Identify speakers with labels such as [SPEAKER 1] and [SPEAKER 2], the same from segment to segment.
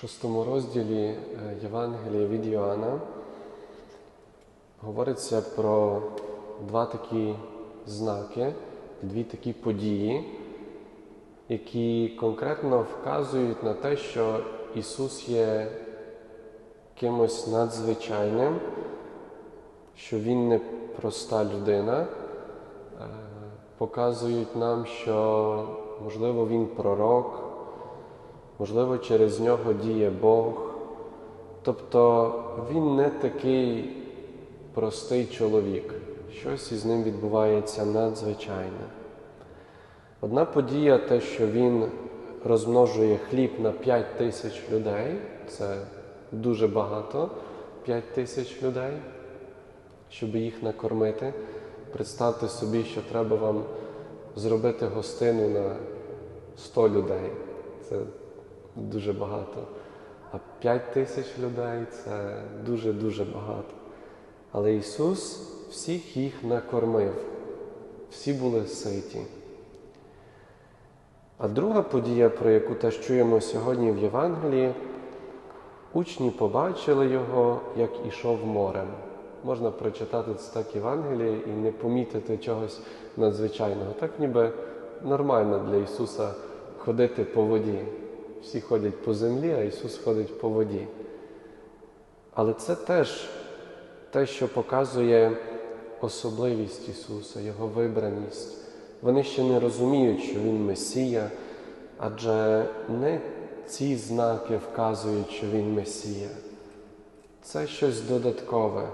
[SPEAKER 1] шостому розділі е, Євангелія від Йоанна. Говориться про два такі знаки, дві такі події, які конкретно вказують на те, що Ісус є кимось надзвичайним, що Він не проста людина, Е, показують нам, що можливо Він пророк, можливо, через нього діє Бог. Тобто він не такий простий чоловік, щось із ним відбувається надзвичайне. Одна подія, те, що він розмножує хліб на 5 тисяч людей, це дуже багато 5 тисяч людей, щоб їх накормити. Представте собі, що треба вам зробити гостину на 100 людей. Це дуже багато. А 5 тисяч людей це дуже-дуже багато. Але Ісус всіх їх накормив, всі були ситі. А друга подія, про яку теж чуємо сьогодні в Євангелії, учні побачили його, як ішов морем. Можна прочитати це так Євангеліє і не помітити чогось надзвичайного. Так ніби нормально для Ісуса ходити по воді. Всі ходять по землі, а Ісус ходить по воді. Але це теж те, що показує особливість Ісуса, Його вибраність. Вони ще не розуміють, що Він Месія, адже не ці знаки вказують, що Він Месія. Це щось додаткове.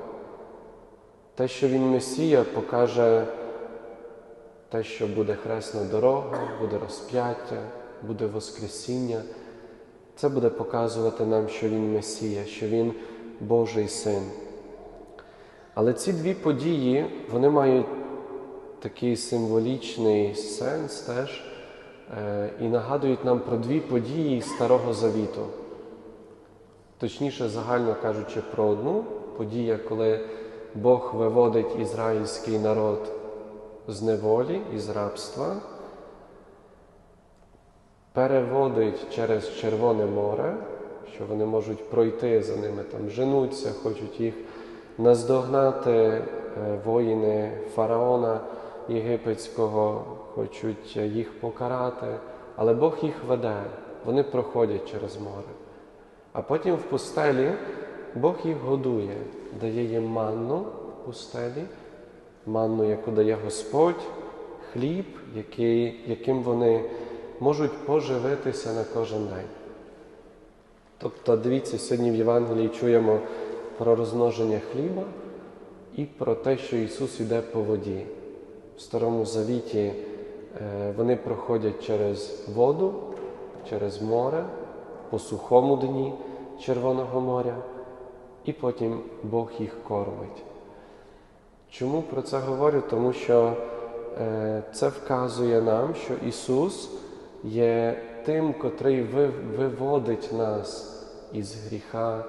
[SPEAKER 1] Те, що Він Месія, покаже те, що буде хресна дорога, буде розп'яття, буде Воскресіння. Це буде показувати нам, що Він Месія, що Він Божий Син. Але ці дві події, вони мають такий символічний сенс теж е, і нагадують нам про дві події Старого Завіту. Точніше, загально кажучи, про одну подію, коли Бог виводить ізраїльський народ з неволі, із рабства, переводить через Червоне море, що вони можуть пройти за ними, там женуться, хочуть їх наздогнати е, воїни фараона єгипетського, хочуть їх покарати, але Бог їх веде, вони проходять через море. А потім в пустелі Бог їх годує, дає їм манну в пустелі, манну, яку дає Господь, хліб, який, яким вони можуть поживитися на кожен день. Тобто, дивіться, сьогодні в Євангелії чуємо про розмноження хліба і про те, що Ісус йде по воді. В Старому Завіті е, вони проходять через воду, через море, по сухому дні Червоного моря, і потім Бог їх кормить. Чому про це говорю? Тому що е, це вказує нам, що Ісус є тим, котрий виводить нас із гріха.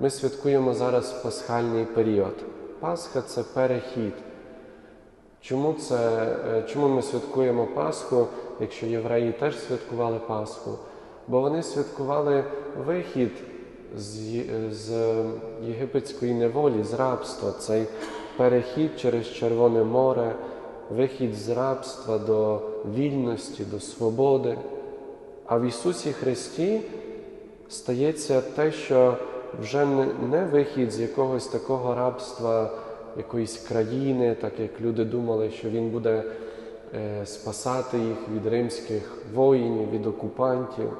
[SPEAKER 1] Ми святкуємо зараз пасхальний період. Пасха це перехід. Чому це, е, чому ми святкуємо Пасху, якщо євреї теж святкували Пасху? Бо вони святкували вихід з, з єгипетської неволі, з рабства, цей перехід через Червоне море, вихід з рабства до вільності, до свободи. А в Ісусі Христі стається те, що вже не вихід з якогось такого рабства, якоїсь країни, так як люди думали, що Він буде е, спасати їх від римських воїнів, від окупантів.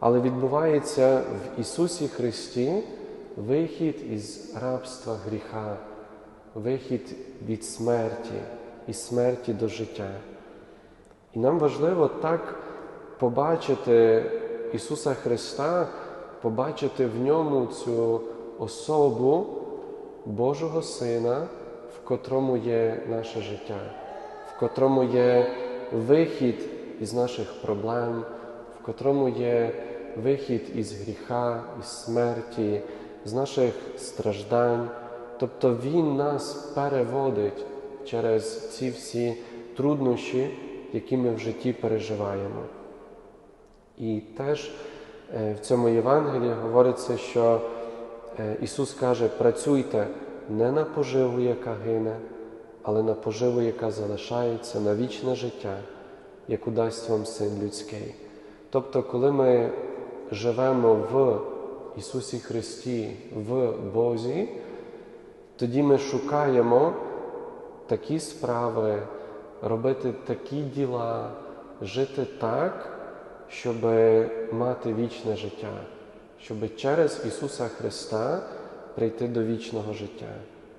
[SPEAKER 1] Але відбувається в Ісусі Христі вихід із рабства гріха, вихід від смерті і смерті до життя. І нам важливо так побачити Ісуса Христа, побачити в ньому цю особу Божого Сина, в котрому є наше життя, в котрому є вихід із наших проблем, в котрому є вихід із гріха, із смерті, з наших страждань. Тобто Він нас переводить через ці всі труднощі, які ми в житті переживаємо. І теж Е, В цьому Євангелії говориться, що е, Ісус каже: працюйте не на поживу, яка гине, але на поживу, яка залишається на вічне життя, яку дасть вам Син людський. Тобто, коли ми живемо в Ісусі Христі, в Бозі, тоді ми шукаємо такі справи, робити такі діла, жити так, щоб мати вічне життя, щоб через Ісуса Христа прийти до вічного життя.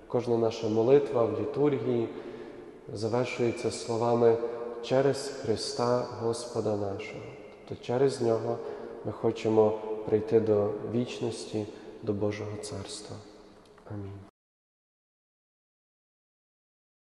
[SPEAKER 1] Кожна наша молитва в літургії завершується словами через Христа Господа нашого. Тобто через Нього ми хочемо прийти до вічності, до Божого Царства. Амінь.